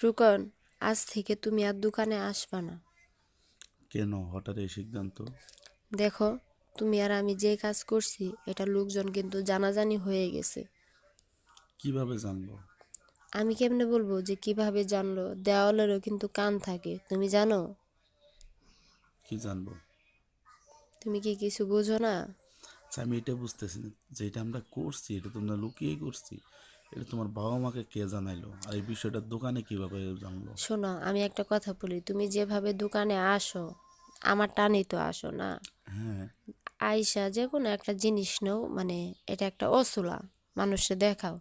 রুকন আজ থেকে তুমি আর দোকানে আসবা না। কেন? হঠাৎ এই সিদ্ধান্ত? দেখো তুমি আর আমি যে কাজ করছি এটা লোকজন কিন্তু জানাজানি হয়ে গেছে। কীভাবে জানব? আমি কেমনে বলব যে কীভাবে জানলো? দেওয়ালেরও কিন্তু কান থাকে তুমি জানো? কি জানব? তুমি কি কিছু বুঝো না? আচ্ছা আমি এটা বুঝতেছি না যে এটা আমরা করছি এটা তোমরা লুকিয়ে করছি। এটা তোমার বাবা মাকে কে জানাইলো? আর এই বিষয়টা দোকানে কীভাবে জানলো? শোনো আমি একটা কথা বলি তুমি যেভাবে দোকানে আসো আমার টানেই তো আসো না। হ্যাঁ। আইসা যে কোনো একটা জিনিস নাও মানে এটা একটা অসুলা মানুষে দেখাও।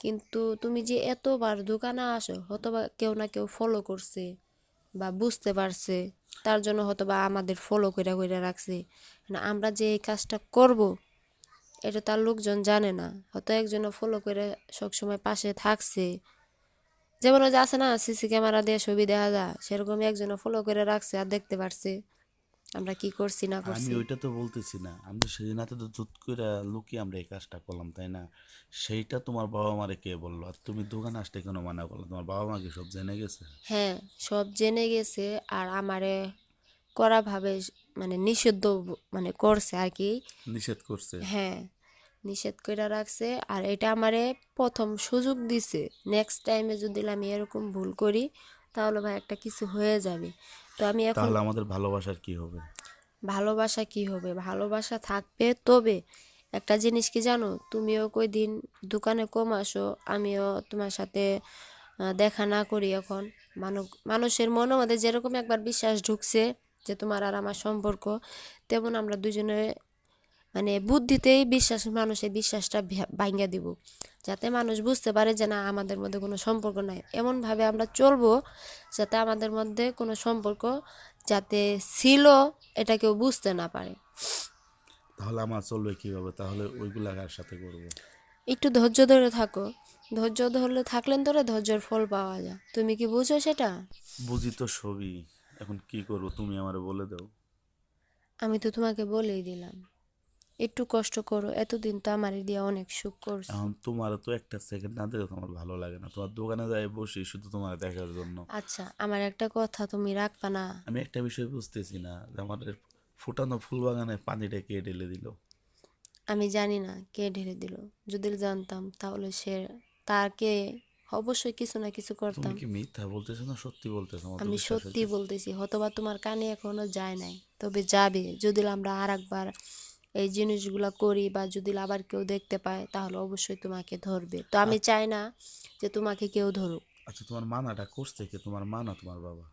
কিন্তু তুমি যে এতবার দোকানে আসো হয়তোবা কেউ না কেউ ফলো করছে বা বুঝতে পারছে তার জন্য হয়তোবা আমাদের ফলো করে করে রাখছে। না আমরা যে এই কাজটা করব এটা তার লোকজন জানে না। হয়তো একজনও ফলো করে সবসময় পাশে থাকছে। যেমন ওই যে আছে না সিসি ক্যামেরা দিয়ে ছবি দেখা যায় সেরকমই একজনও ফলো করে রাখছে আর দেখতে পারছে। আমরা কি করছি না করছি? আমি ওইটা তো বলতেছি না। আমরা সেদিন হাতে তো জুত করে লুকিয়ে আমরা এই কাজটা করলাম তাই না? সেইটা তোমার বাবা মারে কে বলল? আর তুমি দোকানে আসতে কেন মানা করল? তোমার বাবা মা কি সব জেনে গেছে? হ্যাঁ সব জেনে গেছে আর আমারে করা ভাবে মানে নিষিদ্ধ মানে করছে আর কি। নিষেধ করছে? হ্যাঁ। নিষেধ করে রাখছে। আর এটা আমারে প্রথম সুযোগ দিছে। নেক্সট টাইমে যদি আমি এরকম ভুল করি তাহলে ভাই একটা কিছু হয়ে যাবে। তো আমি এখন তাহলে আমাদের ভালোবাসার কি হবে? ভালোবাসা কি হবে? ভালোবাসা থাকবে তবে একটা জিনিস কি জানো? তুমিও কই দিন দোকানে কম আসো আমিও তোমার সাথে দেখা না করি এখন। মানুষ মানুষের মনের মধ্যে যেরকম একবার বিশ্বাস ঢুকছে যে তোমার আর আমার সম্পর্ক তেমন আমরা দুজনে মানে বুদ্ধিতেই বিশ্বাস মানুষের বিশ্বাসটা ভাঙ্গা দিব। যাতে মানুষ বুঝতে পারে যে না আমাদের মধ্যে কোনো সম্পর্ক নাই। এমনভাবে আমরা চলবো যাতে আমাদের মধ্যে কোনো সম্পর্ক যাতে ছিল এটা কেউ বুঝতে না পারে। তাহলে আমার চলবে কীভাবে? তাহলে ওইগুলো কার সাথে করব? একটু ধৈর্য ধরে থাকো। ধৈর্য ধরলে থাকলেন ধরে ধৈর্যের ফল পাওয়া যায়। তুমি কি বুঝো সেটা? বুঝি তো সবই। এখন কি করব? তুমি আমারে বলে দাও। আমি তো তোমাকে বলেই দিলাম। একটু কষ্ট করো। এতদিন তো আমার দিয়ে অনেক সুখ করছ। এখন তোমার তো একটা সেকেন্ড না দেখে তোমার ভালো লাগে না। তোমার দোকানে যাই বসি শুধু তোমার দেখার জন্য। আচ্ছা আমার একটা কথা তুমি রাখবা না। আমি একটা বিষয় বুঝতেছি না যে আমাদের ফুটানো ফুল বাগানে পানিটা কে ঢেলে দিল? আমি জানি না কে ঢেলে দিল। যদি জানতাম তাহলে সে তাকে অবশ্যই কিছু না কিছু তুমি করতাম। কি মিথ্যা বলতেছো না সত্যি বলতেছো? আমার আমি সত্যি। বলতেছি হয়তোবা তোমার কানে এখনও যায় নাই। তবে যাবে যদি আমরা আর একবার এই জিনিসগুলো করি বা যদি আবার কেউ দেখতে পায় তাহলে অবশ্যই তোমাকে ধরবে। তো আমি চাই না যে তোমাকে কেউ ধরুক। আচ্ছা তোমার মানাটা করছে কে? তোমার মা না তোমার বাবা?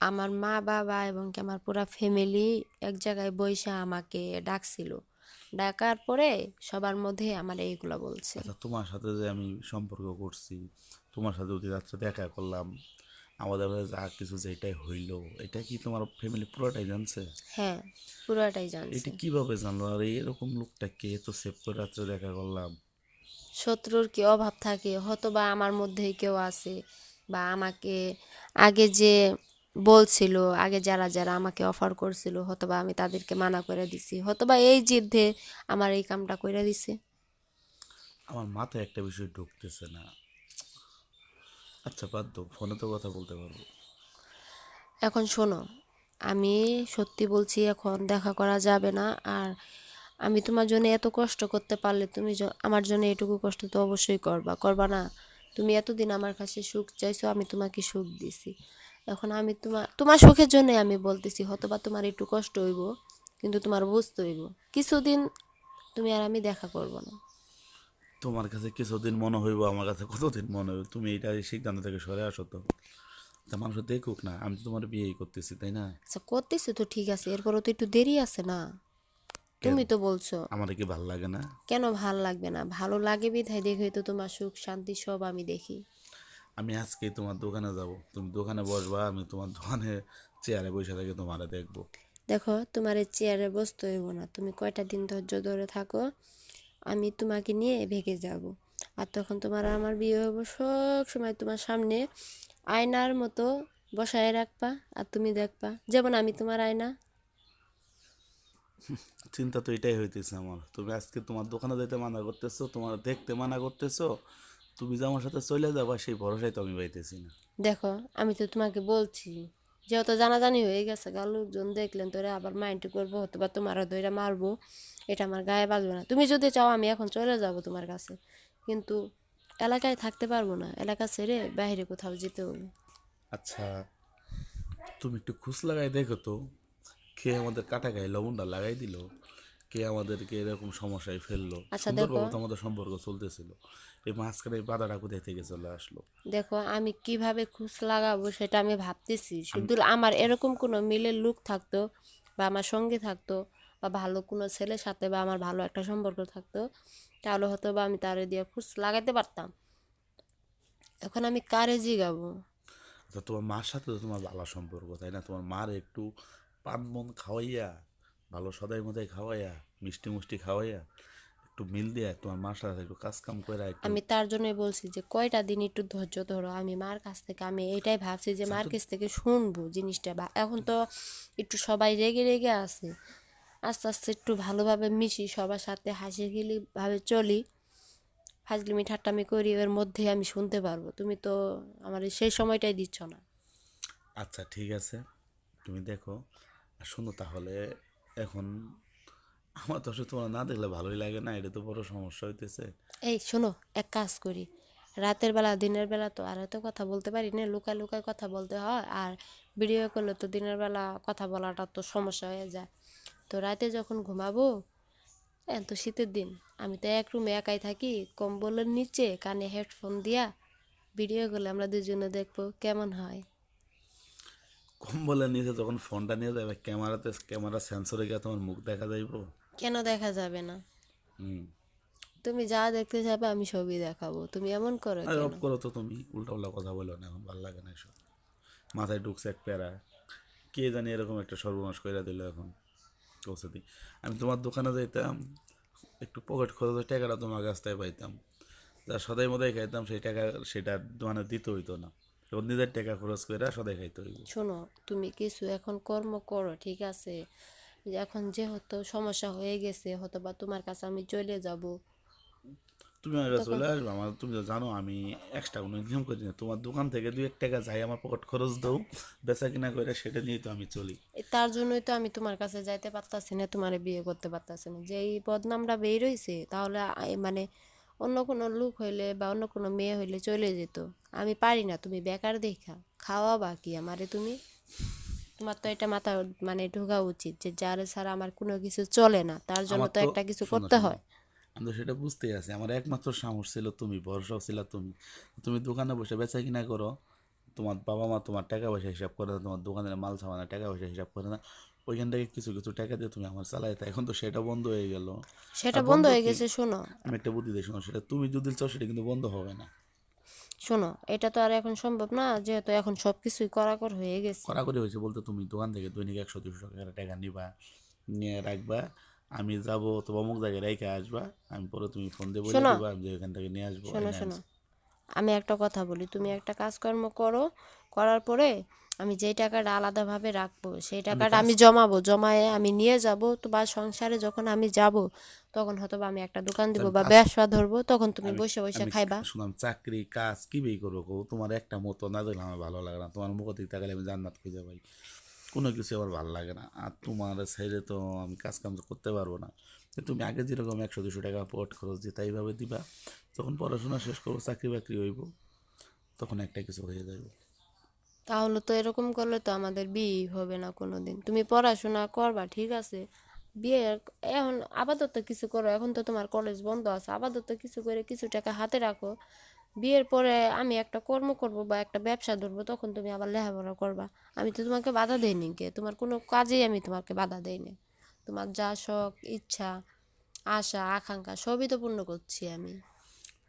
আমার মা বাবা এবং কি আমার পুরা ফ্যামিলি এক জায়গায় বৈশা আমাকে ডাকছিল। ডাকার পরে সবার মধ্যে আমার এইগুলো বলছে। আচ্ছা তোমার সাথে যে আমি সম্পর্ক করছি তোমার সাথে যদি রাত্রে দেখা করলাম আমাদের যা কিছু যেটাই হইল এটা কি তোমার ফ্যামিলি পুরোটাই জানছে? হ্যাঁ পুরোটাই জানছে। এটা কীভাবে জানলো? আর এরকম লোকটা কে? তো সেভ করে রাত্রে দেখা করলাম। শত্রুর কি অভাব থাকে? হয়তো বা আমার মধ্যেই কেউ আছে বা আমাকে আগে যে বলছিল আগে যারা যারা আমাকে অফার করছিল হয়তো বা আমি তাদেরকে মানা করে দিছি। হয়তো বা এই জিদ্দে আমার এই কামটা করে দিছে। আমার মাথায় একটা বিষয় ঢুকতেছে না। আচ্ছা বাদ দাও, ফোনে তো কথা বলতে পারব। এখন শোনো, আমি সত্যি বলছি এখন দেখা করা যাবে না, আর আমি তোমার জন্য এত কষ্ট করতে পারলে তুমি আমার জন্য এটুকু কষ্ট তো অবশ্যই করবা। করবা না, তুমি এতদিন আমার কাছে সুখ চাইছো, আমি তোমাকে সুখ দিছি। এখন আমি তোমার তোমার সুখের জন্যই আমি বলতেছি, হয়তোবা তোমার একটু কষ্ট হইব, কিন্তু তোমার বুঝতে হইব। কিছুদিন তুমি আর আমি দেখা করব না। তোমার কাছে কিছুদিন মনে হইব আমার কাছে কতদিন মনে হইব? তুমি এটা এই সিদ্ধান্ত থেকে সরে আসো তো। তা মানুষ দেখুক না আমি তো তোমার বিয়েই করতেছি তাই না? আচ্ছা করতেছি তো ঠিক আছে। এরপরও তো একটু দেরি আছে না? তুমি তো বলছো। আমার কি ভালো লাগে না? কেন ভালো লাগবে না? ভালো লাগে বিধায় দেখে তো তোমার সুখ শান্তি সব আমি দেখি। আমি আজকে তোমার দোকানে যাব। তুমি দোকানে বসবা আমি তোমার দোকানে চেয়ারে বসে থেকে তোমারে দেখব। দেখো তোমার এই চেয়ারে বসতে হইব না। তুমি কয়টা দিন ধৈর্য ধরে থাকো আমি তোমাকে নিয়ে ভেগে যাব। আর তখন তোমার আমার বিয়ে হইব সব সময় তোমার সামনে আয়নার মতো বসায় রাখবা আর তুমি দেখবা। যেমন আমি তোমার আয়না। চিন্তা তো এটাই হইতেছে আমার। তুমি আজকে তোমার দোকানে যেতে মানা করতেছো তোমার দেখতে মানা করতেছো তুমি যে আমার সাথে চলে যাবা সেই ভরসায় তো আমি পাইতেছি না। দেখো আমি তো তোমাকে বলছি যেহেতু জানাজানি হয়ে গেছে গা লোকজন দেখলেন তোরা আবার মাইন্ড করব হয়তো বা তোমার ধরে মারবো, এটা আমার গায়ে বাজবে না। তুমি যদি চাও আমি এখন চলে যাব তোমার কাছে, কিন্তু এলাকায় থাকতে পারব না, এলাকা ছেড়ে বাইরে কোথাও যেতে হবে। আচ্ছা তুমি একটু খুশ লাগাই দেখো তো, খেয়ে আমাদের কাটা গায়ে লবণটা লাগাই দিল। কে আমাদেরকে এরকম সমস্যায় ফেলল। আচ্ছা, সুন্দরভাবে দেখো। তো আমাদের সম্পর্ক চলতেছিল। এই মাঝখানে এই বাধাটা কোথায় থেকে চলে আসলো? দেখো আমি কীভাবে খুশ লাগাবো সেটা আমি ভাবতেছি। শুধু আমার এরকম কোনো মিলের লুক থাকতো বা আমার সঙ্গে থাকতো বা ভালো কোনো ছেলের সাথে বা আমার ভালো একটা সম্পর্ক থাকতো তাহলে হয়তো বা আমি তারে দিয়ে খুশ লাগাতে পারতাম। এখন আমি কারে জিগাবো? আচ্ছা তোমার মার সাথে তো তোমার ভালো সম্পর্ক তাই না? তোমার মার একটু পান মন খাওয়াইয়া ভালো সদাই মদাই খাওয়াইয়া মিষ্টি মুষ্টি খাওয়াইয়া একটু মিল দিয়া তোমার মার সাথে একটু কাজ কাম করে আমি তার জন্যই বলছি যে কয়টা দিন একটু ধৈর্য ধরো। আমি মার কাছ থেকে আমি এটাই ভাবছি যে মার কাছ থেকে শুনব জিনিসটা বা এখন তো একটু সবাই রেগে রেগে আছে। আস্তে আস্তে একটু ভালোভাবে মিশি সবার সাথে হাসি খেলি ভাবে চলি। ফাজলিমি ঠাট্টামি করি এর মধ্যে আমি শুনতে পারব। তুমি তো আমার সেই সময়টাই দিচ্ছ না। আচ্ছা ঠিক আছে। তুমি দেখো শোনো তাহলে এখন আমার তো আসলে তোমার না দেখলে ভালোই লাগে না, এটা তো বড় সমস্যা হইতেছে। এই শোনো, এক কাজ করি। রাতের বেলা, দিনের বেলা তো আর এত কথা বলতে পারি না, লুকায় লুকায় কথা বলতে হয় আর ভিডিও করলে তো দিনের বেলা কথা বলাটা তো সমস্যা হয়ে যায়। তো রাতে যখন ঘুমাবো তো শীতের দিন, আমি তো এক রুমে একাই থাকি, কম্বলের নিচে কানে হেডফোন দিয়া ভিডিও করলে আমরা দুজনে দেখব, কেমন হয়? কম্বলের নিচে যখন ফোনটা নিয়ে যাবে ক্যামেরাতে ক্যামেরা সেন্সরে গিয়ে তোমার মুখ দেখা যাইব কেন দেখা যাবে না? হুম। তুমি যা দেখতে যাবে আমি সবই দেখাবো। তুমি এমন করো আরে অফ করো তো তুমি উল্টা উল্টা কথা বলো না এখন ভালো লাগে না এসব। মাথায় ঢুকছে এক প্যারা। কে জানি এরকম একটা সর্বনাশ করে দিল এখন। দিই আমি তোমার দোকানে যাইতাম একটু পকেট খরচের টাকাটা তোমার কাছ থেকে পাইতাম। যা সদাই মদাই খাইতাম সেই টাকা সেটা মানে দিতে হইতো না। এখন নিজের টাকা খরচ করে সদাই খাইতে হইব। শোনো তুমি কিছু এখন কর্ম করো ঠিক আছে? যে এখন যেহেতু সমস্যা হয়ে গেছে হয়তো বা তোমার কাছে আমি চলে যাব। তুমি আমার কাছে চলে আসবে আমার তুমি তো জানো আমি এক্সট্রা কোনো ইনকাম করি না। তোমার দোকান থেকে দুই এক টাকা যাই আমার পকেট খরচ দাও বেচা কিনা করে সেটা নিয়ে তো আমি চলি। তার জন্যই তো আমি তোমার কাছে যাইতে পারতাছি না তোমার বিয়ে করতে পারতাছি না। যে এই বদনামটা বের হইছে তাহলে মানে অন্য কোনো লোক হইলে বা অন্য কোনো মেয়ে হইলে চলে যেত। আমি পারি না তুমি বেকার দেখা খাওয়া বাকি আমারে তুমি। তোমার তো এটা মাথা মানে ঢোকা উচিত যে যার ছাড়া আমার কোনো কিছু চলে না তার জন্য তো একটা কিছু করতে হয়। আমি তো সেটা বুঝতেই আছি। আমার একমাত্র সাহস ছিল তুমি ভরসাও ছিল তুমি। তুমি দোকানে বসে বেচা কিনা করো তোমার বাবা মা তোমার টাকা পয়সা হিসাব করে না তোমার দোকানের মাল সামানের টাকা পয়সা হিসাব করে না। ওইখান থেকে কিছু কিছু টাকা দিয়ে তুমি আমার চালাই এখন তো সেটা বন্ধ হয়ে গেল। সেটা বন্ধ হয়ে গেছে শোনো। আমি একটা বুদ্ধি দিয়ে শোনো সেটা তুমি যদি চাও সেটা কিন্তু বন্ধ হবে না। শোনো এটা তো আর এখন সম্ভব না যেহেতু এখন সব কিছুই করাকর হয়ে গেছে। কড়াকড়ি হয়েছে বলতে তুমি দোকান থেকে দৈনিক একশো দুশো টাকা টাকা নিবা নিয়ে রাখবা আমি যাব তো অমুক জায়গায় রেখে আসবা আমি পরে তুমি ফোন শোনো। আমি এখান থেকে নিয়ে আসব শোনো শোনো। আমি একটা কথা বলি তুমি একটা কাজকর্ম করো করার পরে আমি যেই টাকাটা আলাদাভাবে রাখব সেই টাকাটা আমি জমাবো জমায়ে আমি নিয়ে যাব তোমার সংসারে যখন আমি যাব তখন হয়তো বা আমি একটা দোকান দিব বা ব্যবসা ধরবো তখন তুমি বসে বসে খাইবা। শুনলাম চাকরি কাজ কি বেই করব তোমার একটা মতো না দেখলে আমার ভালো লাগে না তোমার মুখ দিকে তাকালে আমি জান্নাত খুঁজে পাই। কোনো কিছু আমার ভালো লাগে না। আর তোমার সাইডে তো আমি কাজ কাম করতে পারব না। তুমি আগে যেরকম একশো, দুশো টাকা পট খরচ দিতে এইভাবে দিবা যখন পড়াশোনা শেষ করব, চাকরি বাকরি হইব, তখন একটা কিছু হয়ে যাবে তাহলে তো এরকম করলে তো আমাদের বিয়ে হবে না কোনো দিন তুমি পড়াশোনা করবা, ঠিক আছে? বিয়ে এখন আপাতত কিছু করো, এখন তো তোমার কলেজ বন্ধ আছে, আপাতত কিছু করে কিছু টাকা হাতে রাখো। বিয়ের পরে আমি একটা কর্ম করব বা একটা ব্যবসা ধরবো তখন তুমি আবার লেখাপড়া করবা। আমি তো তোমাকে বাধা দেইনি কে তোমার কোনো কাজেই আমি তোমাকে বাধা দেইনি। তোমার যা শখ ইচ্ছা আশা আকাঙ্ক্ষা সবই তো পূর্ণ করছি আমি।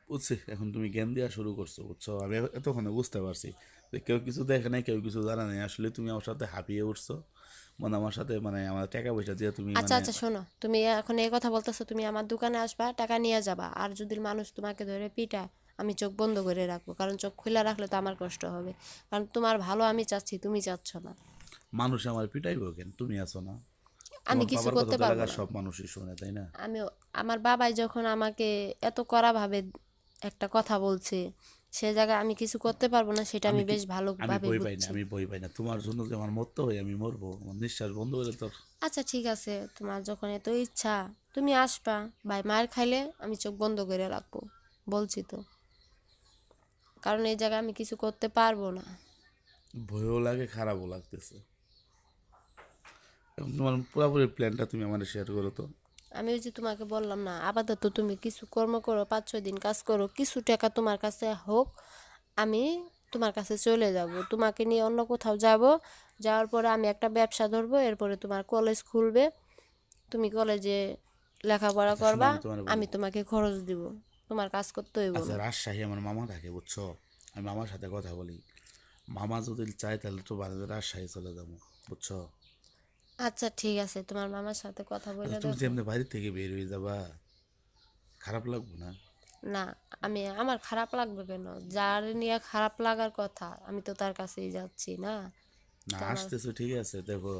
বুঝছি এখন তুমি জ্ঞান দেওয়া শুরু করছ বুঝছ? আমি এতক্ষণে বুঝতে পারছি যে কেউ কিছু দেখে নাই কেউ কিছু জানা নেই। আসলে তুমি আমার সাথে হাঁপিয়ে উঠছো। মানে আমার সাথে মানে আমার টাকা পয়সা দিয়ে তুমি আচ্ছা মানে আচ্ছা শোনো তুমি এখন এই কথা বলতেছো তুমি আমার দোকানে আসবা টাকা নিয়ে যাবা। আর যদি মানুষ তোমাকে ধরে পিটায় আমি চোখ বন্ধ করে রাখব। কারণ চোখ খোলা রাখলে তো আমার কষ্ট হবে। কারণ তোমার ভালো আমি চাচ্ছি তুমি চাচ্ছ না। মানুষ আমার পিটাইবো কেন? তুমি আছো না। আমি কিছু করতে পারব না। সব মানুষই শোনে তাই না? আমি আমার বাবাই যখন আমাকে এত কড়াভাবে একটা কথা বলছে সে জায়গায় আমি কিছু করতে পারব না সেটা আমি বেশ আমি ভালোভাবে বই পাই না আমি বই পাই না। তোমার জন্য যে আমার মরতে হয় আমি মরবো আমার নিঃশ্বাস বন্ধ হলে তো আচ্ছা ঠিক আছে। তোমার যখন এত ইচ্ছা তুমি আসবা। ভাই মার খাইলে আমি চোখ বন্ধ করে রাখব। বলছি তো। কারণ এই জায়গায় আমি কিছু করতে পারব না। ভয়ও লাগে খারাপও লাগতেছে। তোমার পুরোপুরি প্ল্যানটা তুমি আমার শেয়ার করো তো। আমি ওই যে তোমাকে বললাম না আপাতত তুমি কিছু কর্ম করো পাঁচ ছয় দিন কাজ করো কিছু টাকা তোমার কাছে হোক আমি তোমার কাছে চলে যাব। তোমাকে নিয়ে অন্য কোথাও যাব যাওয়ার পরে আমি একটা ব্যবসা ধরবো এরপরে তোমার কলেজ খুলবে। তুমি কলেজে লেখাপড়া করবা আমি আমি তোমাকে খরচ দিব। তোমার কাজ করতে হইব আচ্ছা রাজশাহী আমার মামা থাকে বুঝছ? আমি মামার সাথে কথা বলি। মামা যদি চায় তাহলে তো বাড়িতে রাজশাহী চলে যাব বুঝছ? আচ্ছা ঠিক আছে তোমার মামার সাথে কথা বলে আচ্ছা, তুমি দেখো। যে এমনি বাড়ি থেকে বের হয়ে যাবা খারাপ লাগবে না? না আমি আমার খারাপ লাগবে কেন? যার নিয়ে খারাপ লাগার কথা আমি তো তার কাছেই যাচ্ছি না? না আসতেছো ঠিক আছে দেখো।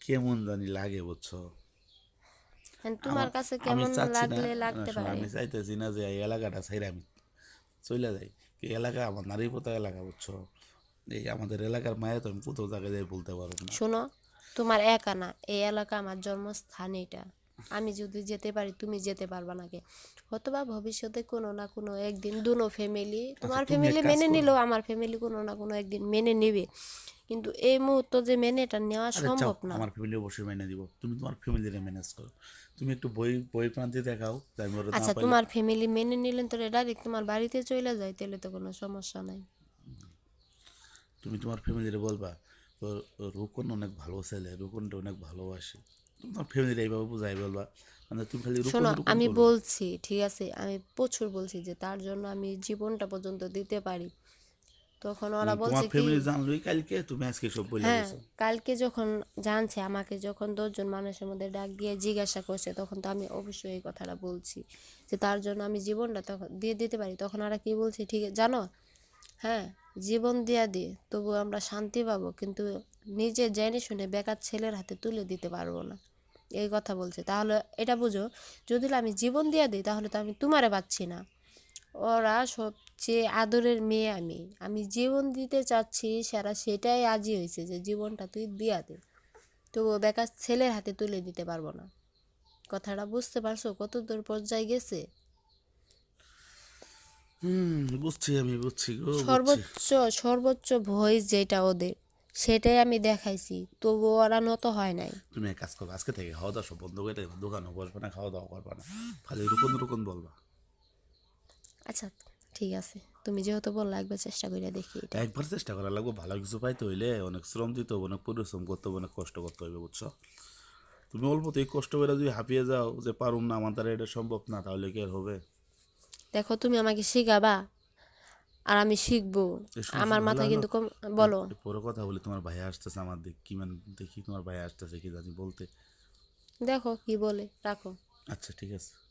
কেমন জানি লাগে বুঝছ? তোমার কাছে কেমন লাগলে লাগতে পারে আমি চাইতেছি না যে এই এলাকাটা ছাইরা আমি চলে যাই এই এলাকা আমার নারী পোতা এলাকা বুঝছ এই আমাদের এলাকার মায়া তো আমি কোথাও জায়গায় যাই বলতে পারব না শোনো তোমার একা না এই এলাকা আমার জন্মস্থান এটা আমি যদি যেতে পারি তুমি যেতে পারবা নাকি? হয়তোবা ভবিষ্যতে কোনো না কোনো একদিন দুনো ফ্যামিলি তোমার আচ্ছা, তুমি এক ফ্যামিলি মেনে। নিলেও আমার ফ্যামিলি কোনো না কোনো একদিন মেনে নেবে। কিন্তু এই মুহূর্তে যে মেনে এটা নেওয়া সম্ভব না। আমার ফ্যামিলি অবশ্যই মেনে দিব তুমি তোমার ফ্যামিলিরে ম্যানেজ করো। তুমি একটু বই বই প্রান্তে দেখাও আচ্ছা তোমার ফ্যামিলি মেনে নিলেন তো ডাইরেক্ট তোমার বাড়িতে চলে যায় তাহলে তো কোনো সমস্যা নাই। তুমি তোমার ফ্যামিলিরে বলবা রুকন অনেক ভালো ছেলে রুকনটা অনেক ভালোবাসে। তোমার ফ্যামিলিরে এইভাবে বুঝাই বলবা। মানে তুমি খালি শোনো আমি বলছি ঠিক আছে? আমি প্রচুর বলছি যে তার জন্য আমি জীবনটা পর্যন্ত দিতে পারি। তখন ওরা বলছে কি ফ্যামিলি জানলোই কালকে তুমি আজকে সব বলে হ্যাঁ কালকে যখন জানছে আমাকে যখন দশজন মানুষের মধ্যে ডাক দিয়ে জিজ্ঞাসা করছে তখন তো আমি অবশ্যই এই কথাটা বলছি যে তার জন্য আমি জীবনটা তখন দিয়ে দিতে পারি। তখন ওরা কি বলছে ঠিক জানো? হ্যাঁ জীবন দিয়া দিয়ে তবু আমরা শান্তি পাবো কিন্তু নিজে জেনে শুনে বেকার ছেলের হাতে তুলে দিতে পারব না। এই কথা বলছে। তাহলে এটা বুঝো যদি আমি জীবন দিয়া দিই তাহলে তো আমি তোমারে পাচ্ছি না। ওরা সবচেয়ে আদরের মেয়ে আমি। আমি জীবন দিতে চাচ্ছি সারা সেটাই আজই হয়েছে যে জীবনটা তুই দিয়া দে। তবুও বেকার ছেলের হাতে তুলে দিতে পারব না। কথাটা বুঝতে পারছ? কত দূর পর্যায়ে গেছে? হুম বুঝছি আমি বুঝছি সর্বোচ্চ সর্বোচ্চ ভয়েস যেটা ওদের। সেটাই আমি দেখাইছি তবু ওরা নত হয় নাই। তুমি এক কাজ করবে আজকে থেকে খাওয়া দাওয়া সব বন্ধ করে দেবে দোকানে বসবে না খাওয়া দাওয়া করবে না। খালি রুকন রুকন বলবা। আচ্ছা ঠিক আছে। তুমি যেহেতু বললা একবার চেষ্টা করে দেখি এটা। একবার চেষ্টা করা লাগবে ভালো কিছু পাইতে হইলে অনেক শ্রম দিতে হবে অনেক পরিশ্রম করতে হবে অনেক কষ্ট করতে হবে বুঝছ? তুমি অল্প এই কষ্ট করে যদি হাঁপিয়ে যাও যে পারুম না আমার দ্বারা এটা সম্ভব না তাহলে কি আর হবে? দেখো তুমি আমাকে শিখাবা আর আমি শিখব। আমার মাথা মাথায় কিন্তু কম বলো। পুরো কথা বলি তোমার ভাই আসতেছে আমার দেখি কি মানে দেখি তোমার ভাই আসতেছে কি জানি বলতে। দেখো কি বলে রাখো। আচ্ছা ঠিক আছে।